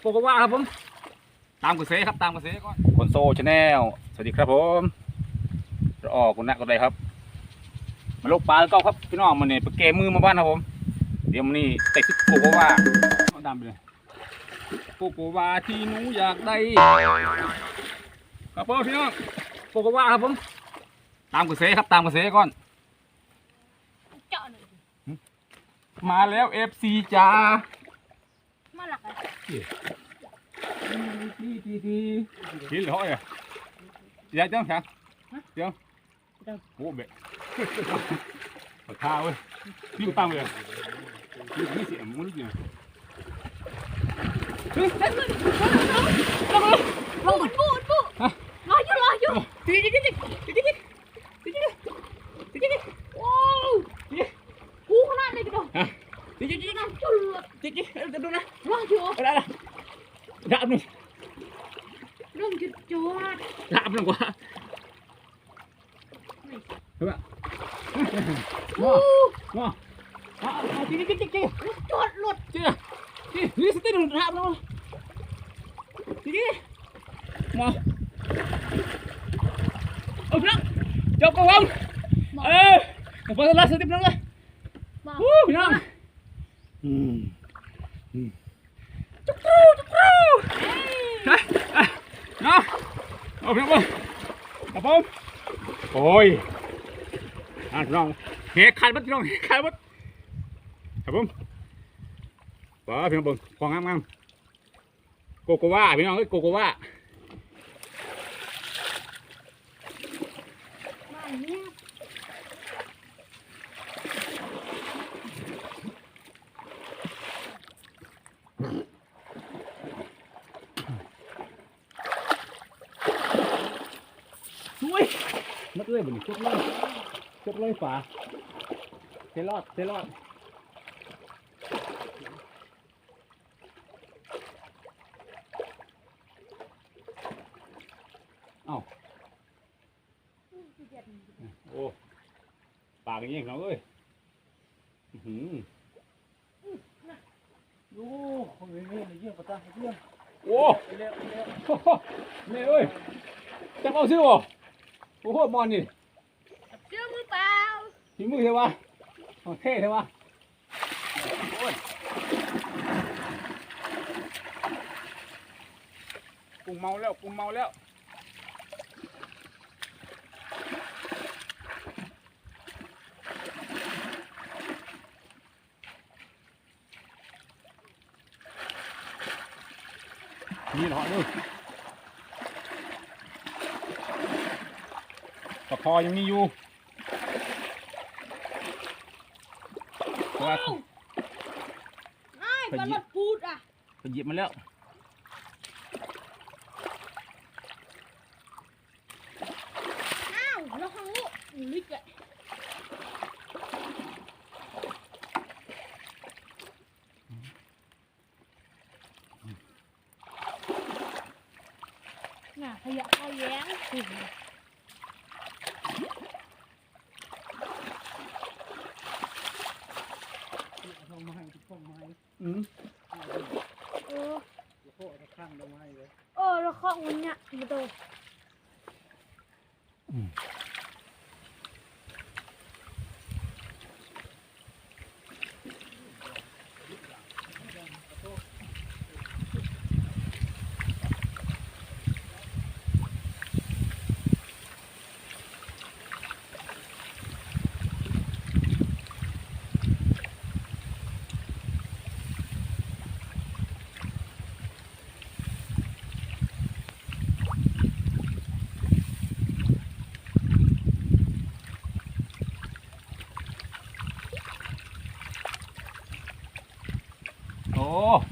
โกโกวาครับผม ตามกระแสครับตามกระแสก่อนคนโซชาแนลสวัสดีครับผมเราออกคุณนักก็ได้ครับ มาลกปลาแล้วก็ครับพี่น้องมันนี่ไปเกมมือมาบ้านครับผม เดี๋ยวมันนี่ใส่ชุดโกโกวาเอาดำไปเลยโกโกวาที่หนูอยากได้ครับผมพี่น้องโกโกวาครับผม ตามกระแสครับตามกระแสก่อน เจาะหน่อยดิ มาแล้ว FC จ้ามาหลักอะดีดีดีกินเหรอเนี่ยยายจังค่ะเดี๋ยวโอ้เบะปากข้าวเว้ยนี่กูตั้งเลยนี่นี่เสียงมึงนี่เนี่ยลงบุดบุดบุดรออยู่รออยู่ตีดิดิดิดิดิดิ จวดรับหรอกวะเฮ้ยว่ะมอมอเอาเอาจิ๊กจริงจริงจวดหลุดเจ้านี่นี่สติหลุดรับแล้วจริงมอเอาพี่น้งจับกับวงเออพอจะลาสติพี่น้งเลยวู้พี่นังอืมอืม เอาพี่น้องมาครับผมโอ้ยอะพี่น้องเฮ้ขาดบัดพี่น้องเฮขาดบัดครับผมว้าพี่น้องเบิ่งของงามงามๆโกโกวาพี่น้องเอ้ยโกโกวามาเนี่ย สวยมัด เลยบุญจบเลยจบเลยฝาเทรอดเทรอดเอ้าโอ้ปากอย่างนี้เขาเอ้ยอื้อหือโอ้คนนี้นี่เยี่ยมประตาเยี่ยมโอ้เร็วเร็วแม่เอ้ยจะเอาซื้อบ่ โอ้โหมอนนี่เชื่อมือเปล่าฝีมือใช่ปะเอาเท่ใช่ปะโอ้ยกุ้งเมาแล้วกุ้งเมาแล้วนี่เหรอนี่ ตะพอยังมีอยู่เพราะว่าง่ายมันหลุดพูดอะไปหยิบมาแล้วอ้าวแล้วข้างลูกลึกอะน่ะขยะขยงถึง ทำไม้ทุกคนไม้ อืมเออโอ้ตะข้างดอกไม้เลยเออแล้วข้องมันเนี่ยมาโตโอ้ดุ Ồ.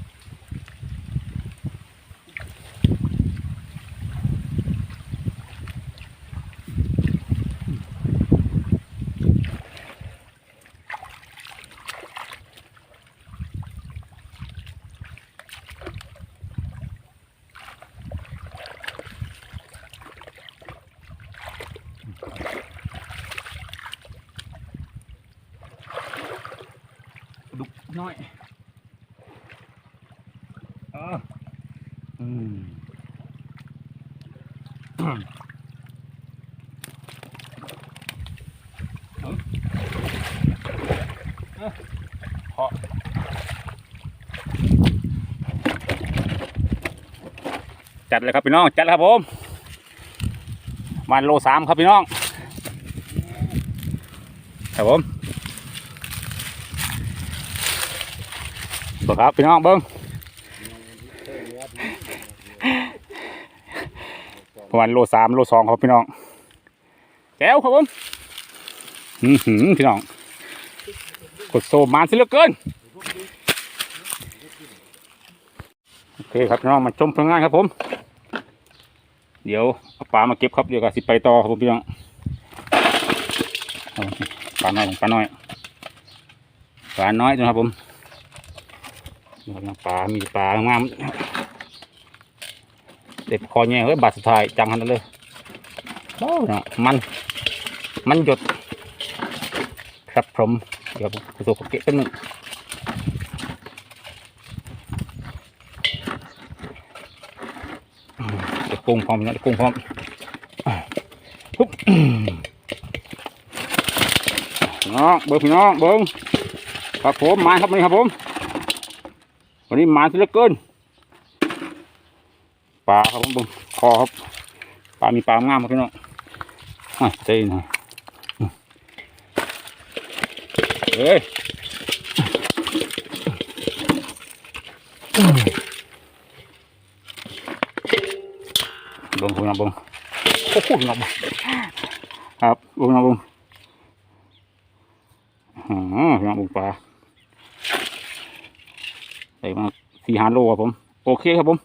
đục nói เพาะจัดเลยครับพี่น้อง จัดเลยครับผมวันโลสามครับพี่น้อง ครับผมตัวครับพี่น้องเบิ้งประมาณโลสามโลสองครับพี่น้องแก้วครับผม อือหือพี่น้อง ดโซมานสิเหลือเกิน โอเคครับน้องมาชมผลงานครับผม เดี๋ยวเอาปลามาเก็บครับเดี๋ยวก็สิไปต่อครับผมพี่น้องปลาน้อยของปลาน้อยปลาน้อยนะครับผมนี่ครับปลา มีปลางามเด็ดคอแง่เฮ้ยบาดสุดท้ายจังขนาดนั้นเลยโอ้เนะมัน มันหยด ครับผม เดี๋ยวผมไปสู่เก็บกันหนึ่งเดี๋ยวกุ้งพร้อมนะเดี๋ยวกุ้งพร้อมปุ๊บน้องเบิ้งพี่น้องเบิ้งครับผมมาครับนนี้ครับผมวันนี้มาสิเหลือเกินปลาครับผมเบิ้งคอครับปลามีปลางามครับพี่น้องอะเต้นหน่อย เฮ้ยเบิ่งคุณนะเบิ่งโอ้โหนะเบิ่งครับเบิ่งนะเบิ่งอ๋อพี่น้องเบิ่งปลาใส่มาสี่ห้าโลครับผม โอเคครับผม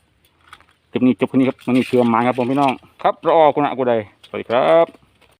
คลิปนี้จบแค่นี้ครับวันนี้เชื่อมมาครับผมพี่น้อง ครับรอคุณนะกูได้สวัสดีครับ